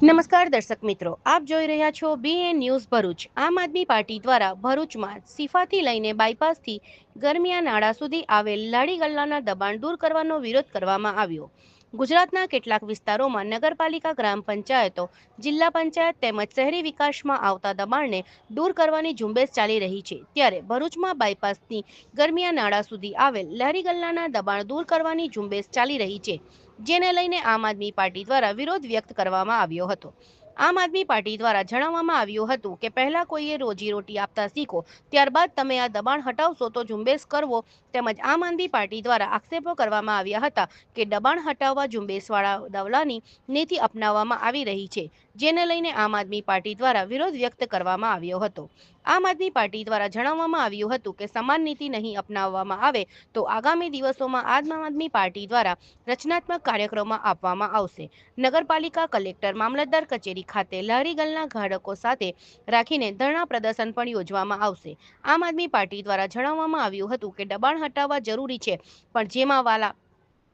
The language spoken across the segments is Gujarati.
નમસ્કાર દર્શક મિત્રો, આપ જોઈ રહ્યા છો બીએન ન્યૂઝ ભરૂચ. આમ આદમી પાર્ટી દ્વારા ભરૂચમાં સિફાથી લઈને બાયપાસથી ગરમિયા નાળા સુધી આવેલ લાડી ગલ્લાના દબાણ દૂર કરવાનો વિરોધ કરવામાં આવ્યો. ગુજરાતના કેટલાક વિસ્તારોમાં નગરપાલિકા, ગ્રામ પંચાયતો, જિલ્લા પંચાયત તેમજ શહેરી વિકાસમાં આવતા દબાણને દૂર કરવાની ઝુંબેશ ચાલી રહી છે. ત્યારે ભરૂચમાં બાયપાસની ગરમિયા નાળા સુધી આવેલ લહેરી ગલ્લાના દબાણ દૂર કરવાની ઝુંબેશ ચાલી રહી છે. જેને લઈને આમ આદમી પાર્ટી દ્વારા વિરોધ વ્યક્ત કરવામાં આવ્યો હતો. આમ આદમી પાર્ટી દ્વારા જણાવવામાં આવ્યું હતું કે, પહેલા કોઈએ રોજીરોટી આપતા શીખો, ત્યારબાદ તમે આ દબાણ હટાવશો તો ઝુંબેશ કરવો, તેમજ આમ આદમી પાર્ટી દ્વારા આક્ષેપો કરવામાં આવ્યા હતા કે દબાણ હટાવવા ઝુંબેશવાળા દવલાની નીતિ અપનાવવામાં આવી રહી છે. જેને લઈને આમ આદમી પાર્ટી દ્વારા વિરોધ વ્યક્ત કરવામાં આવ્યો હતો. આમ આદમી પાર્ટી દ્વારા જણાવવામાં આવ્યું હતું કે સમાન નીતિ નહીં અપનાવવામાં આવે તો આગામી દિવસોમાં આમ આદમી પાર્ટી દ્વારા રચનાત્મક કાર્યક્રમો આપવામાં આવશે. નગરપાલિકા કલેક્ટર, મામલતદાર કચેરી ખાતે લહેરીગલના ઘાડકો સાથે રાખીને ધરણા પ્રદર્શન પણ યોજવામાં આવશે. આમ આદમી પાર્ટી દ્વારા જણાવવામાં આવ્યું હતું કે દબાણ હટાવવા જરૂરી છે, પણ જેમાં વાલા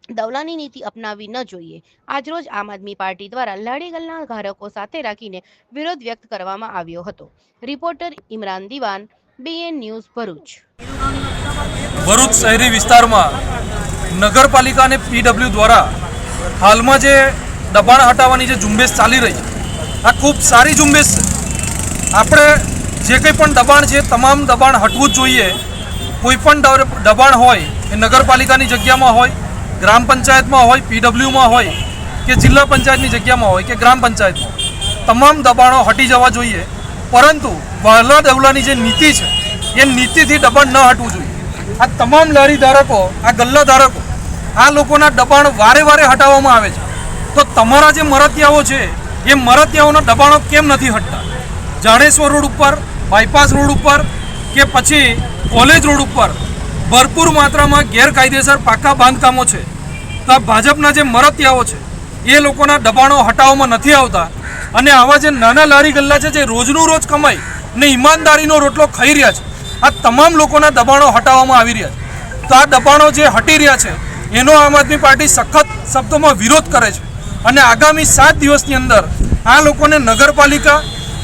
દવલાની નીતિ અપનાવવી ન જોઈએ. આજરોજ આમ આદમી પાર્ટી દ્વારા લહેરીગલના ધારકો સાથે રાખીને વિરોધ વ્યક્ત કરવામાં આવ્યો હતો. રિપોર્ટર ઇમરાન દિવાન, બીએન ન્યૂઝ ભરૂચ. ભરૂચ શહેરી વિસ્તારમાં નગરપાલિકા અને પીડબ્લ્યુ દ્વારા હાલમાં જે દબાણ હટાવવાની જે ઝુંબેશ ચાલી રહી આ ખૂબ સારી ઝુંબેશ છે. આપણે જે કંઈ પણ દબાણ છે, તમામ દબાણ હટવું જ જોઈએ. કોઈ પણ દબાણ હોય એ નગરપાલિકાની જગ્યામાં હોય ગ્રામ પંચાયતમાં હોય, પીડબ્લ્યુમાં હોય કે જિલ્લા પંચાયતની જગ્યામાં હોય કે ગ્રામ પંચાયતમાં તમામ દબાણો હટી જવા જોઈએ. પરંતુ વહલા દવલાની જે નીતિ છે, એ નીતિથી દબાણ ન હટવું જોઈએ. આ તમામ લારી ધારકો, આ ગલ્લા ધારકો, આ લોકોના દબાણ વારે વારે હટાવવામાં આવે છે. તો તમારા જે મરતિયાઓ છે, એ મરતિયાઓના દબાણો કેમ નથી હટતા? જાણેશ્વર રોડ ઉપર, બાયપાસ રોડ ઉપર કે પછી કોલેજ રોડ ઉપર, ભરપૂર માત્રામાં ગેરકાયદેસર પાકા બાંધકામો છે. તો ભાજપના જે મરતિયાઓ છે, એ લોકોના દબાણો હટાવવામાં નથી આવતા. અને આવા જે નાના લારી ગલ્લા છે, જે રોજનું રોજ કમાઈ ને ઈમાનદારીનો રોટલો ખાઈ રહ્યા છે, આ તમામ લોકોના દબાણો હટાવવામાં આવી રહ્યા છે. તો આ દબાણો જે હટી રહ્યા છે, એનો આમ આદમી પાર્ટી સખત શબ્દોમાં વિરોધ કરે છે. અને આગામી સાત દિવસની અંદર આ લોકોને નગરપાલિકા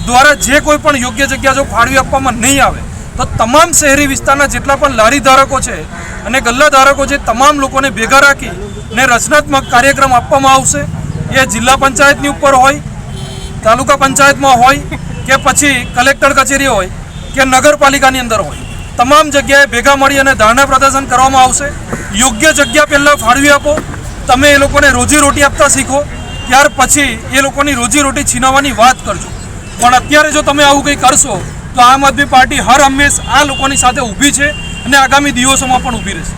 દ્વારા જે કોઈ પણ યોગ્ય જગ્યા જો ફાળવી આપવામાં નહીં આવે, તો તમામ શહેરી વિસ્તારના જેટલા પણ લારી ધારકો છે અને ગલ્લા ધારકો છે, તમામ લોકોને ભેગા રાખી ને રચનાત્મક કાર્યક્રમ આપવામાં આવશે. એ જિલ્લા પંચાયતની ઉપર હોય, તાલુકા પંચાયતમાં હોય, કે પછી કલેક્ટર કચેરી હોય, કે નગરપાલિકાની અંદર હોય. તમામ જગ્યાએ ભેગા મળી અને ધારણા પ્રદર્શન કરવામાં આવશે. યોગ્ય જગ્યા પહેલાં ફાળવી આપો. તમે એ લોકોને રોજીરોટી આપતા શીખો. ત્યાર પછી એ લોકોની રોજીરોટી છીનવવાની વાત કરજો. પણ અત્યારે જો તમે આવું કંઈ કરશો, તો આમ આદમી પાર્ટી હર હંમેશ આ લોકોની સાથે ઊભી છે અને આગામી દિવસોમાં પણ ઊભી રહેશે.